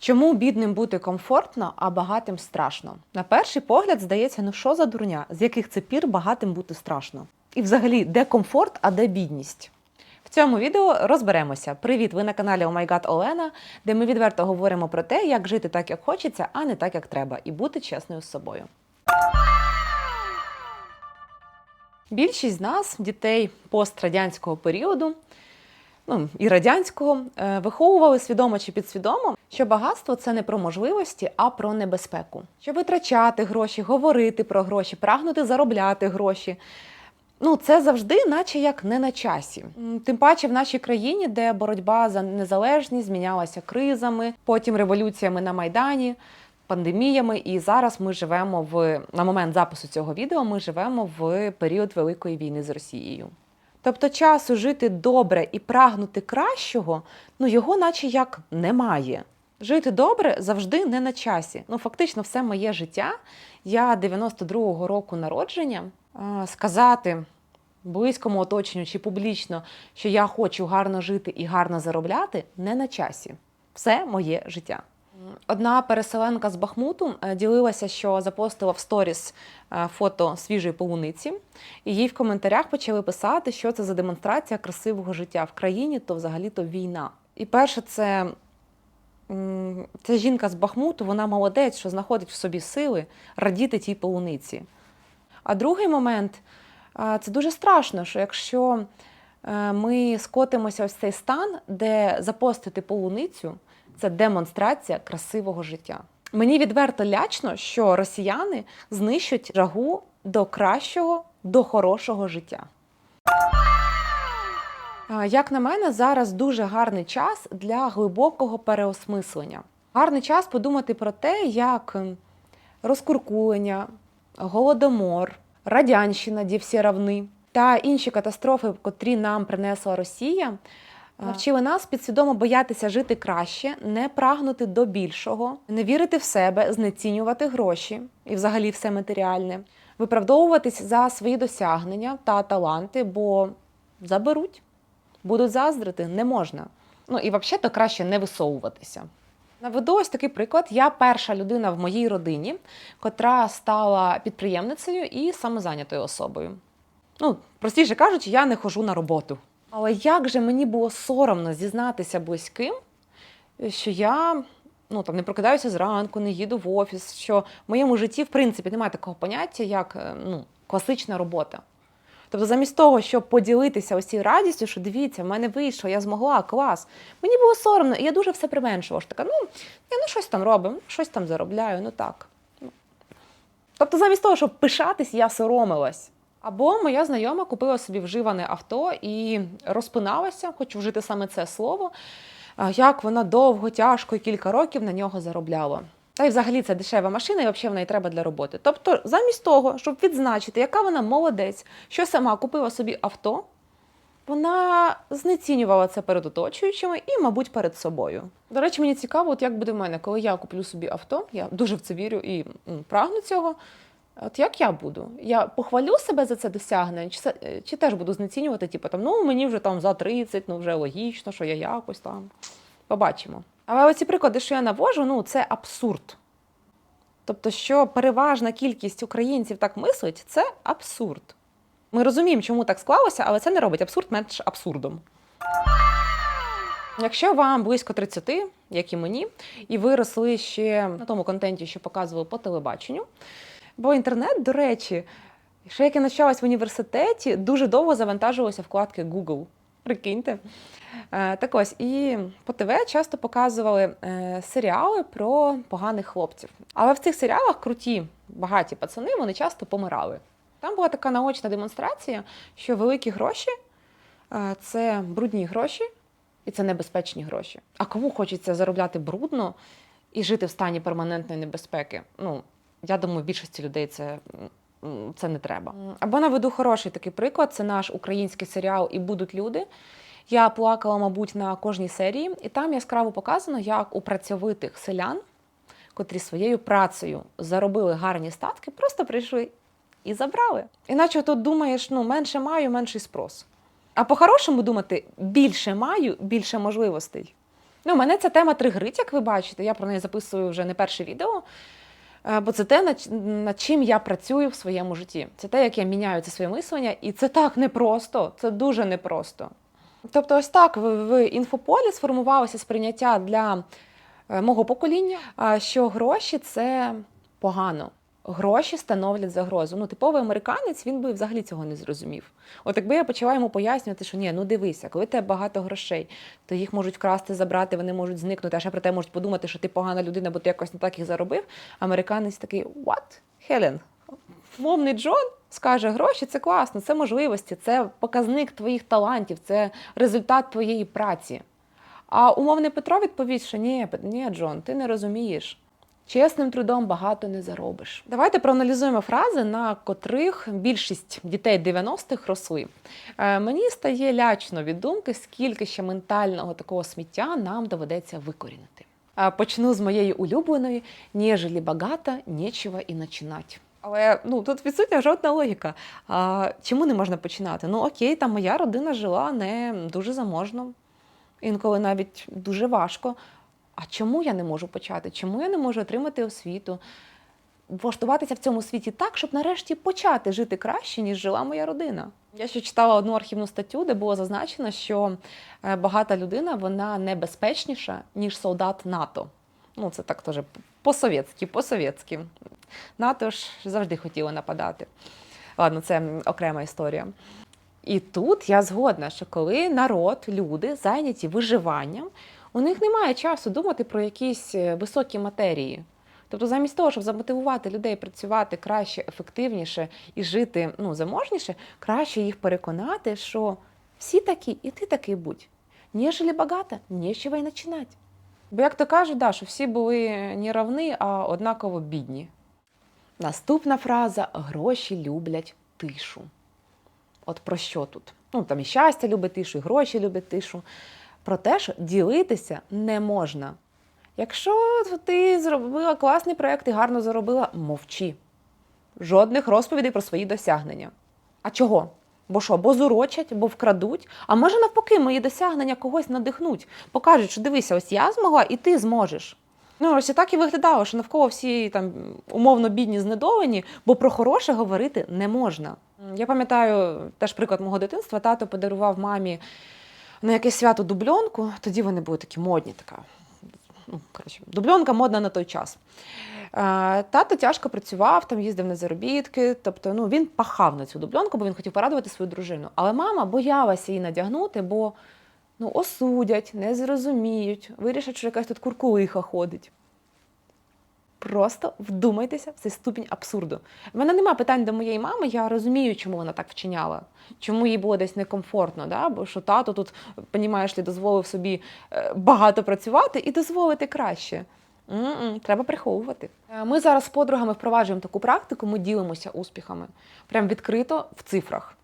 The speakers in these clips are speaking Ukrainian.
Чому бідним бути комфортно, а багатим страшно? На перший погляд здається, ну що за дурня, з яких це пір багатим бути страшно? І взагалі, де комфорт, а де бідність? В цьому відео розберемося. Привіт! Ви на каналі Oh My God Олена, де ми відверто говоримо про те, як жити так, як хочеться, а не так, як треба, і бути чесною з собою. Більшість з нас, дітей пострадянського періоду, ну і радянського, е, виховували свідомо чи підсвідомо, що багатство це не про можливості, а про небезпеку. Що витрачати гроші, говорити про гроші, прагнути заробляти гроші. Ну, це завжди, наче як не на часі. Тим паче в нашій країні, де боротьба за незалежність змінялася кризами, потім революціями на майдані, пандеміями. І зараз ми живемо в на момент запису цього відео. Ми живемо в період великої війни з Росією. Тобто часу жити добре і прагнути кращого, ну його наче як немає. Жити добре завжди не на часі. Ну, фактично, все моє життя. Я 92-го року народження. Сказати близькому оточенню чи публічно, що я хочу гарно жити і гарно заробляти, не на часі. Все моє життя. Одна переселенка з Бахмуту е, ділилася, що запостила в сторіс е, фото свіжої полуниці, і їй в коментарях почали писати, що це за демонстрація красивого життя в країні, то взагалі-то війна. І перше, це ця жінка з Бахмуту, вона молодець, що знаходить в собі сили радіти тій полуниці. А другий момент це дуже страшно, що якщо е, ми скотимося в цей стан, де запостити полуницю це демонстрація красивого життя. Мені відверто лячно, що росіяни знищують жагу до кращого, до хорошого життя. Як на мене, зараз дуже гарний час для глибокого переосмислення. Гарний час подумати про те, як ем, розкуркулення, голодомор, радянщина, де всі равни та інші катастрофи, котрі нам принесла Росія, навчили нас підсвідомо боятися жити краще, не прагнути до більшого, не вірити в себе, знецінювати гроші і взагалі все матеріальне, виправдовуватись за свої досягнення та таланти, бо заберуть, будуть заздрити, не можна. Ну і взагалі то краще не висовуватися. Наведу ось такий приклад. Я перша людина в моїй родині, котра стала підприємницею і самозайнятою особою. Ну, простіше кажучи, я не хожу на роботу. Але як же мені було соромно зізнатися близьким, що я ну, там, не прокидаюся зранку, не їду в офіс, що в моєму житті, в принципі, немає такого поняття, як е, ну, класична робота. Тобто, замість того, щоб поділитися ось цією радістю, що дивіться, в мене вийшло, я змогла, клас. Мені було соромно, і я дуже все применшувала. Що така, ну, я ну щось там робимо, щось там заробляю, ну так. Тобто, замість того, щоб пишатись, я соромилась. Або моя знайома купила собі вживане авто і розпиналася, хочу вжити саме це слово, як вона довго, тяжко і кілька років на нього заробляла. Та й взагалі це дешева машина, і взагалі в неї треба для роботи. Тобто, замість того, щоб відзначити, яка вона молодець, що сама купила собі авто, вона знецінювала це перед оточуючими і, мабуть, перед собою. До речі, мені цікаво, от як буде в мене, коли я куплю собі авто, я дуже в це вірю і прагну цього. От як я буду? Я похвалю себе за це досягнення, чи, е, чи теж буду знецінювати, типу там, ну мені вже там за 30, ну вже логічно, що я якось там. Побачимо. Але оці приклади, що я навожу, ну це абсурд. Тобто, що переважна кількість українців так мислить, це абсурд. Ми розуміємо, чому так склалося, але це не робить абсурд менш абсурдом. Якщо вам близько 30, як і мені, і ви росли ще на тому контенті, що показували по телебаченню, бо інтернет, до речі, ще як я навчалась в університеті, дуже довго завантажувалися вкладки Google. Прикиньте. Е, Так ось, і по ТВ часто показували е, серіали про поганих хлопців. Але в цих серіалах круті, багаті пацани, вони часто помирали. Там була така наочна демонстрація, що великі гроші е, це брудні гроші і це небезпечні гроші. А кому хочеться заробляти брудно і жити в стані перманентної небезпеки? Ну, я думаю, більшості людей це, це не треба. Або наведу хороший такий приклад: це наш український серіал І будуть люди. Я плакала, мабуть, на кожній серії, і там яскраво показано, як у працьовитих селян, котрі своєю працею заробили гарні статки, просто прийшли і забрали. Іначе тут думаєш, ну менше маю, менший спрос. А по-хорошому думати, більше маю, більше можливостей. Ну, мене ця тема тригрить, як ви бачите. Я про неї записую вже не перше відео. Е, Бо це те, над, чим я працюю в своєму житті. Це те, як я міняю це своє мислення, і це так непросто, це дуже непросто. Тобто, ось так в, в інфополі сформувалося сприйняття для е, мого покоління, що гроші це погано. Гроші становлять загрозу. Ну, типовий американець він би взагалі цього не зрозумів. От якби я почала йому пояснювати, що ні, ну дивися, коли тебе багато грошей, то їх можуть вкрасти, забрати, вони можуть зникнути, а ще про те можуть подумати, що ти погана людина, бо ти якось не так їх заробив. Американець такий what? Хелен, мовний Джон скаже, гроші це класно, це можливості, це показник твоїх талантів, це результат твоєї праці. А умовний Петро відповість, що ні, ні, Джон, ти не розумієш. Чесним трудом багато не заробиш. Давайте проаналізуємо фрази, на котрих більшість дітей 90-х росли. Е, мені стає лячно від думки, скільки ще ментального такого сміття нам доведеться викорінити. Е, почну з моєї улюбленої «Нежели багато, нечего і начинать». Але ну тут відсутня жодна логіка. А, чому не можна починати? Ну окей, там моя родина жила не дуже заможно, інколи навіть дуже важко. А чому я не можу почати? Чому я не можу отримати освіту? Влаштуватися в цьому світі так, щоб нарешті почати жити краще, ніж жила моя родина. Я ще читала одну архівну статтю, де було зазначено, що е, багата людина вона небезпечніша, ніж солдат НАТО. Ну, це так теж по-совєтськи, по-совєтськи. НАТО ж завжди хотіло нападати. Ладно, це окрема історія. І тут я згодна, що коли народ, люди зайняті виживанням, у них немає часу думати про якісь е, високі матерії. Тобто, замість того, щоб замотивувати людей працювати краще, ефективніше і жити ну, заможніше, краще їх переконати, що всі такі, і ти такий будь. Нежели багато, нечего й починати. Бо як то кажуть, да, що всі були не равні, а однаково бідні. Наступна фраза гроші люблять тишу. От про що тут? Ну, там і щастя любить тишу, і гроші люблять тишу. Про те, що ділитися не можна. Якщо ти зробила класний проєкт і гарно заробила, мовчи. Жодних розповідей про свої досягнення. А чого? Бо що, бо зурочать, бо вкрадуть, а може навпаки, мої досягнення когось надихнуть, покажуть, що дивися, ось я змогла, і ти зможеш. Ну, ось і так і виглядало, що навколо всі там умовно бідні, знедолені, бо про хороше говорити не можна. Я пам'ятаю теж приклад мого дитинства. Тато подарував мамі на якесь свято дубльонку. Тоді вони були такі модні, така. Ну, коротше, дубльонка модна на той час. Е, Тато тяжко працював, там їздив на заробітки. Тобто, ну він пахав на цю дубльонку, бо він хотів порадувати свою дружину. Але мама боялася її надягнути, бо ну, осудять, не зрозуміють, вирішать, що якась тут куркулиха ходить. Просто вдумайтеся в цей ступінь абсурду. В мене нема питань до моєї мами, я розумію, чому вона так вчиняла, чому їй було десь некомфортно, да? бо що тато тут, понімаєш ли, дозволив собі е, багато працювати і дозволити краще. М-м, треба приховувати. Е, Ми зараз з подругами впроваджуємо таку практику, ми ділимося успіхами. Прям відкрито в цифрах.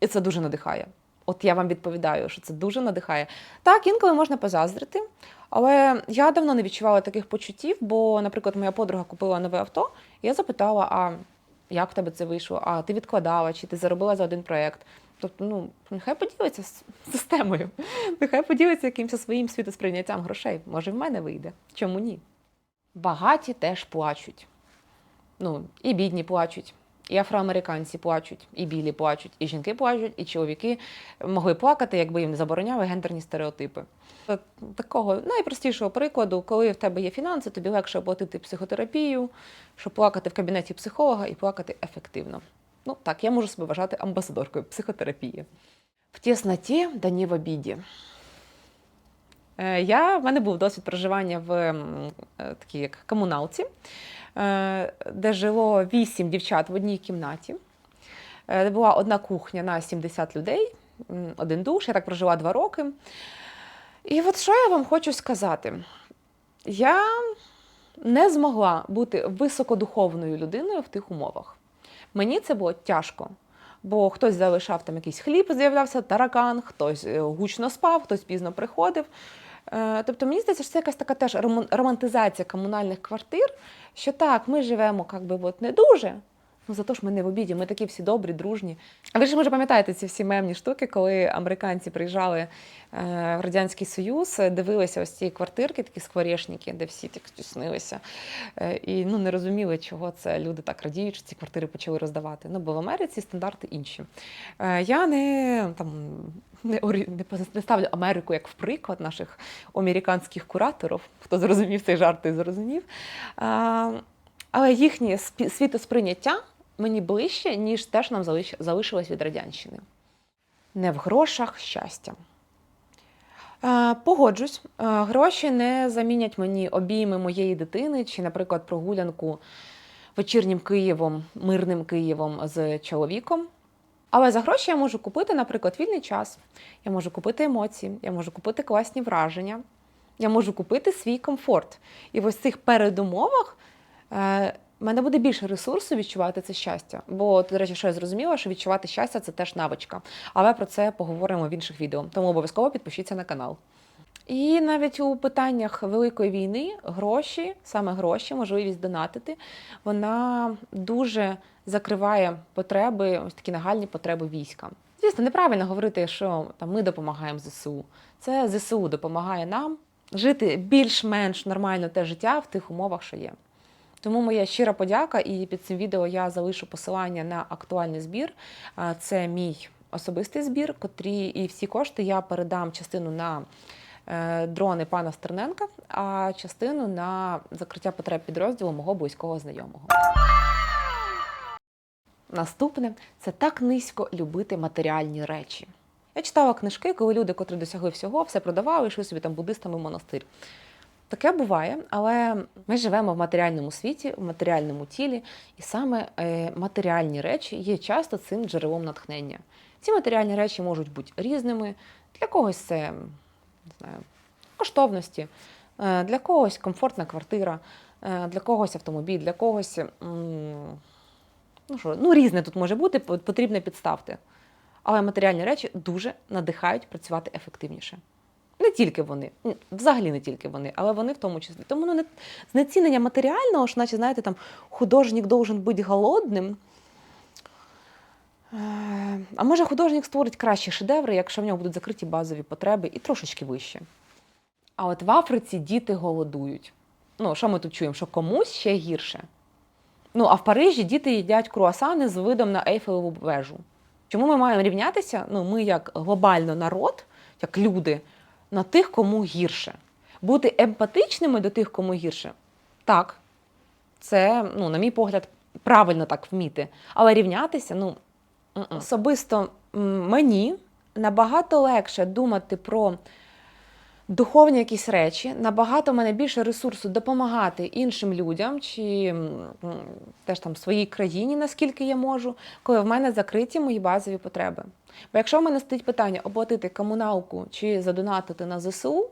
І це дуже надихає. От я вам відповідаю, що це дуже надихає. Так, інколи можна позаздрити, але я давно не відчувала таких почуттів, бо, наприклад, моя подруга купила нове авто, і я запитала: а як в тебе це вийшло? А ти відкладала, чи ти заробила за один проєкт? Тобто, ну, нехай поділиться системою, нехай поділиться якимось своїм світосприйняттям грошей. Може, в мене вийде. Чому ні? Багаті теж плачуть. Ну, і бідні плачуть, і афроамериканці плачуть, і білі плачуть, і жінки плачуть, і чоловіки могли плакати, якби їм не забороняли гендерні стереотипи. Такого найпростішого прикладу, коли в тебе є фінанси, тобі легше оплатити психотерапію, щоб плакати в кабінеті психолога і плакати ефективно. Ну так, я можу себе вважати амбасадоркою психотерапії. В тісноті да не в обіді. Е, Я, в мене був досвід проживання в е, такій як комуналці, де жило вісім дівчат в одній кімнаті. Е, Де була одна кухня на 70 людей, один душ. Я так прожила два роки. І от що я вам хочу сказати? Я не змогла бути високодуховною людиною в тих умовах. Мені це було тяжко. Бо хтось залишав там якийсь хліб, з'являвся таракан, хтось е, гучно спав, хтось пізно приходив. Е, Тобто мені здається, що це якась така теж роман- романтизація комунальних квартир, що так, ми живемо якби, от не дуже, Ну за то ж ми не в обіді, ми такі всі добрі, дружні. А ви ж може пам'ятаєте ці всі мемні штуки, коли американці приїжджали е, в Радянський Союз, дивилися ось ці квартирки, такі скворечники, де всі так снилися. Е, і ну, не розуміли, чого це люди так радіють, що ці квартири почали роздавати. Ну, бо в Америці стандарти інші. Е, я не там не, не, ставлю Америку як в приклад наших американських кураторів. Хто зрозумів цей жарт, той зрозумів. А, але їхнє світосприйняття мені ближче, ніж те, що нам залишилось від радянщини. Не в грошах щастя. Е, Погоджусь, Е, гроші не замінять мені обійми моєї дитини чи, наприклад, прогулянку вечірнім Києвом, мирним Києвом з чоловіком. Але за гроші я можу купити, наприклад, вільний час, я можу купити емоції, я можу купити класні враження, я можу купити свій комфорт. І в ось цих передумовах е, в мене буде більше ресурсу відчувати це щастя. Бо, до речі, що я зрозуміла, що відчувати щастя це теж навичка. Але про це поговоримо в інших відео. Тому обов'язково підпишіться на канал. І навіть у питаннях великої війни гроші, саме гроші, можливість донатити, вона дуже закриває потреби, ось такі нагальні потреби війська. Звісно, неправильно говорити, що там ми допомагаємо ЗСУ. Це ЗСУ допомагає нам жити більш-менш нормально те життя в тих умовах, що є. Тому моя щира подяка, і під цим відео я залишу посилання на актуальний збір. Це мій особистий збір, котрі і всі кошти я передам частину на е, дрони пана Стерненка, а частину на закриття потреб підрозділу мого близького знайомого. Наступне це так низько любити матеріальні речі. Я читала книжки, коли люди, котрі досягли всього, все продавали, йшли собі там буддистами в монастир. Таке буває, але ми живемо в матеріальному світі, в матеріальному тілі, і саме е, матеріальні речі є часто цим джерелом натхнення. Ці матеріальні речі можуть бути різними. Для когось це не знаю, коштовності, е, для когось комфортна квартира, е, для когось автомобіль, для когось ну що, ну різне тут може бути, по- потрібне підставте. Але матеріальні речі дуже надихають працювати ефективніше. Тільки вони, взагалі не тільки вони, але вони в тому числі. Тому ну, не, знецінення матеріального, що, наче, знаєте, там художник должен бути голодним. Е, А може художник створить кращі шедеври, якщо в нього будуть закриті базові потреби і трошечки вище. А от в Африці діти голодують. Ну, що ми тут чуємо? Що комусь ще гірше. Ну, а в Парижі діти їдять круасани з видом на Ейфелеву вежу. Чому ми маємо рівнятися? Ну, ми як глобально народ, як люди, на тих, кому гірше. Бути емпатичними до тих, кому гірше. Так, це, ну, на мій погляд, правильно так вміти. Але рівнятися, ну, особисто мені набагато легше думати про духовні якісь речі, набагато мене більше ресурсу допомагати іншим людям чи теж там своїй країні, наскільки я можу, коли в мене закриті мої базові потреби. Бо якщо в мене стоїть питання оплатити комуналку чи задонатити на ЗСУ,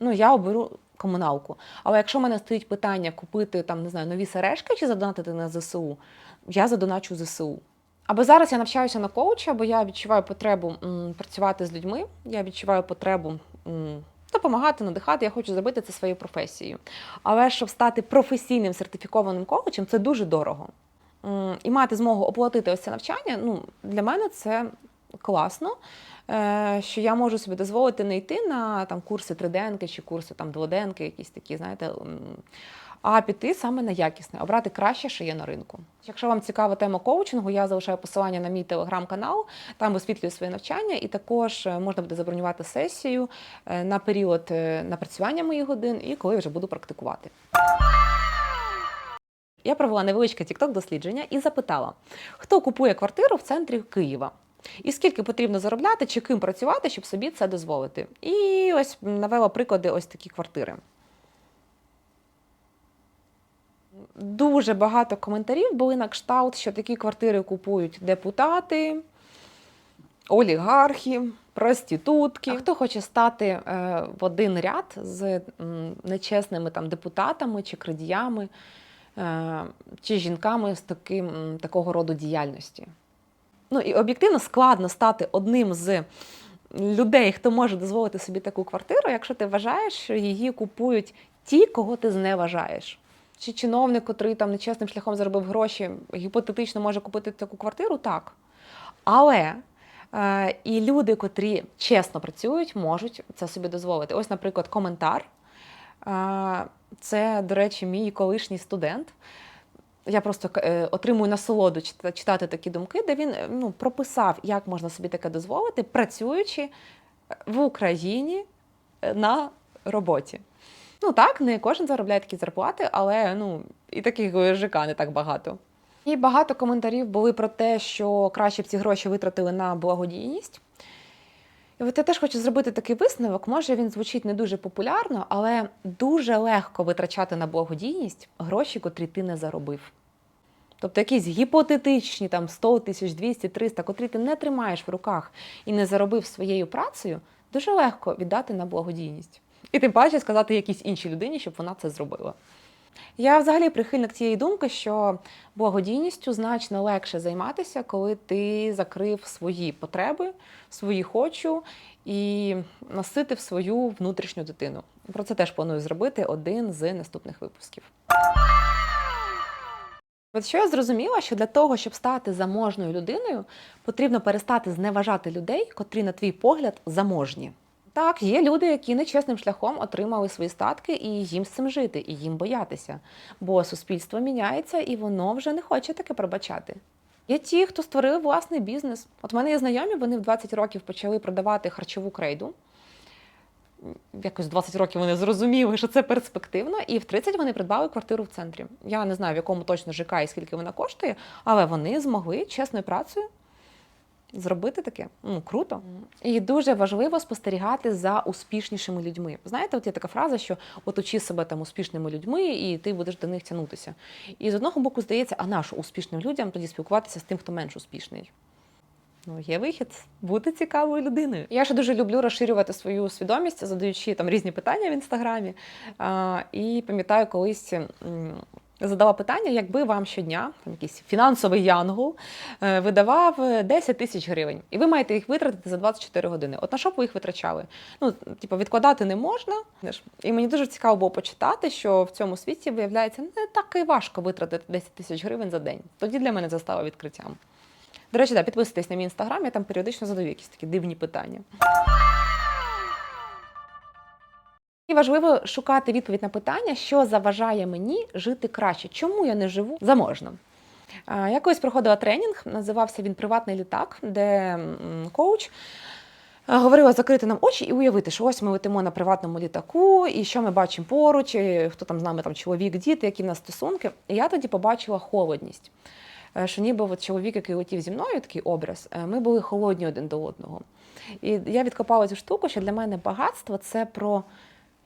ну я оберу комуналку. Але якщо в мене стоїть питання купити там, не знаю, нові сережки чи задонатити на ЗСУ, я задоначу ЗСУ. Або зараз я навчаюся на коуча, бо я відчуваю потребу м, працювати з людьми, я відчуваю потребу допомагати, надихати, я хочу зробити це своєю професією. Але щоб стати професійним сертифікованим коучем, це дуже дорого. І мати змогу оплатити ось це навчання, ну, для мене це класно, е, що я можу собі дозволити не йти на там, курси триденки чи курси там, дводенки, якісь такі, знаєте, а піти саме на якісне, обрати краще, що є на ринку. Якщо вам цікава тема коучингу, я залишаю посилання на мій телеграм-канал, там висвітлюю своє навчання, і також е, можна буде забронювати сесію е, на період е, напрацювання моїх годин і коли вже буду практикувати. Я провела невеличке тікток дослідження і запитала, хто купує квартиру в центрі Києва. І скільки потрібно заробляти, чи ким працювати, щоб собі це дозволити. І ось навела приклади ось такі квартири. Дуже багато коментарів були на кшталт, що такі квартири купують депутати, олігархи, проститутки. А хто хоче стати е, в один ряд з нечесними там депутатами чи крадіями, е, чи жінками з таким, такого роду діяльності. Ну і об'єктивно складно стати одним з людей, хто може дозволити собі таку квартиру, якщо ти вважаєш, що її купують ті, кого ти зневажаєш. Чи чиновник, котрий там нечесним шляхом заробив гроші, гіпотетично може купити таку квартиру? Так. Але е, і люди, котрі чесно працюють, можуть це собі дозволити. Ось, наприклад, коментар. Е, це, до речі, мій колишній студент. Я просто е, отримую насолоду чита- читати такі думки, де він е, ну, прописав, як можна собі таке дозволити, працюючи в Україні е, на роботі. Ну так, не кожен заробляє такі зарплати, але ну і таких ЖК не так багато. І багато коментарів були про те, що краще б ці гроші витратили на благодійність. І от я теж хочу зробити такий висновок. Може він звучить не дуже популярно, але дуже легко витрачати на благодійність гроші, котрі ти не заробив. Тобто якісь гіпотетичні там 100 тисяч, 200, 300, котрі ти не тримаєш в руках і не заробив своєю працею, дуже легко віддати на благодійність. І тим паче сказати якійсь іншій людині, щоб вона це зробила. Я взагалі прихильник цієї думки, що благодійністю значно легше займатися, коли ти закрив свої потреби, свої хочу і наситив свою внутрішню дитину. Про це теж планую зробити один з наступних випусків. От що я зрозуміла, що для того, щоб стати заможною людиною, потрібно перестати зневажати людей, котрі, на твій погляд, заможні. Так, є люди, які нечесним шляхом отримали свої статки, і їм з цим жити, і їм боятися. Бо суспільство міняється, і воно вже не хоче таке пробачати. Є ті, хто створили власний бізнес. От в мене є знайомі, вони в 20 років почали продавати харчову крейду. Якось 20 років вони зрозуміли, що це перспективно, і в 30 вони придбали квартиру в центрі. Я не знаю, в якому точно ЖК і скільки вона коштує, але вони змогли чесною працею зробити таке. Ну, круто. І дуже важливо спостерігати за успішнішими людьми. Знаєте, от є така фраза, що от учи себе там успішними людьми, і ти будеш до них тягнутися. І з одного боку здається, а нащо успішним людям тоді спілкуватися з тим, хто менш успішний. Ну, є вихід бути цікавою людиною. Я ще дуже люблю розширювати свою свідомість, задаючи там різні питання в інстаграмі. А, і пам'ятаю, колись задала питання, якби вам щодня там якийсь фінансовий янгол е, видавав е, 10 тисяч гривень, і ви маєте їх витратити за 24 години. От на що б ви їх витрачали? Ну, типу, відкладати не можна. І мені дуже цікаво було почитати, що в цьому світі виявляється не так і важко витратити 10 тисяч гривень за день. Тоді для мене це стало відкриттям. До речі, да, підписуйтесь на мій інстаграм, я там періодично задаю якісь такі дивні питання. І важливо шукати відповідь на питання, що заважає мені жити краще. Чому я не живу заможно? Я колись проходила тренінг, називався він Приватний літак, де коуч говорила закрити нам очі і уявити, що ось ми летимо на приватному літаку, і що ми бачимо поруч, і хто там з нами там чоловік, діти, які в нас стосунки. І я тоді побачила холодність. Е, Що ніби от чоловік, який летів зі мною, такий образ, е, ми були холодні один до одного. І я відкопала цю штуку, що для мене багатство це про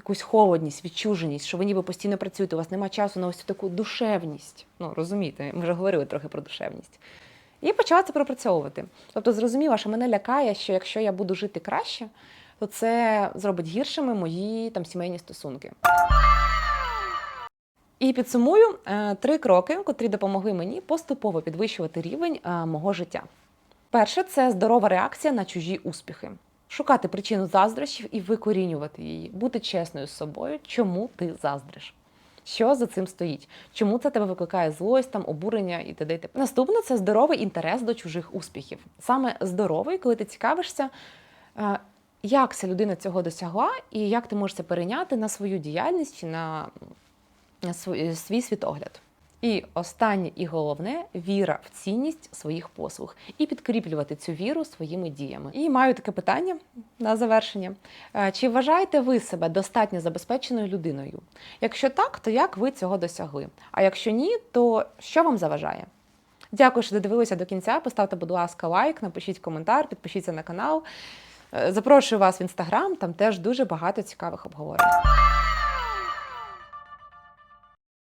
якусь холодність, відчуженість, що ви ніби постійно працюєте, у вас немає часу на ось таку душевність. Ну, розумієте, ми вже говорили трохи про душевність. І почала це пропрацьовувати. Тобто зрозуміла, що мене лякає, що якщо я буду жити краще, то це зробить гіршими мої там сімейні стосунки. І підсумую е, три кроки, котрі допомогли мені поступово підвищувати рівень е, мого життя. Перше це здорова реакція на чужі успіхи. Шукати причину заздрощів і викорінювати її, бути чесною з собою, чому ти заздриш. Що за цим стоїть? Чому це тебе викликає злость, там, обурення і т.д. Наступне це здоровий інтерес до чужих успіхів. Саме здоровий, коли ти цікавишся, е, як ця людина цього досягла, і як ти можеш це перейняти на свою діяльність на свій світогляд. І останнє і головне віра в цінність своїх послуг і підкріплювати цю віру своїми діями. І маю таке питання на завершення: Е, чи вважаєте ви себе достатньо забезпеченою людиною? Якщо так, то як ви цього досягли? А якщо ні, то що вам заважає? Дякую, що додивилися до кінця. Поставте, будь ласка, лайк, напишіть коментар, підпишіться на канал. Е, Запрошую вас в інстаграм, там теж дуже багато цікавих обговорень.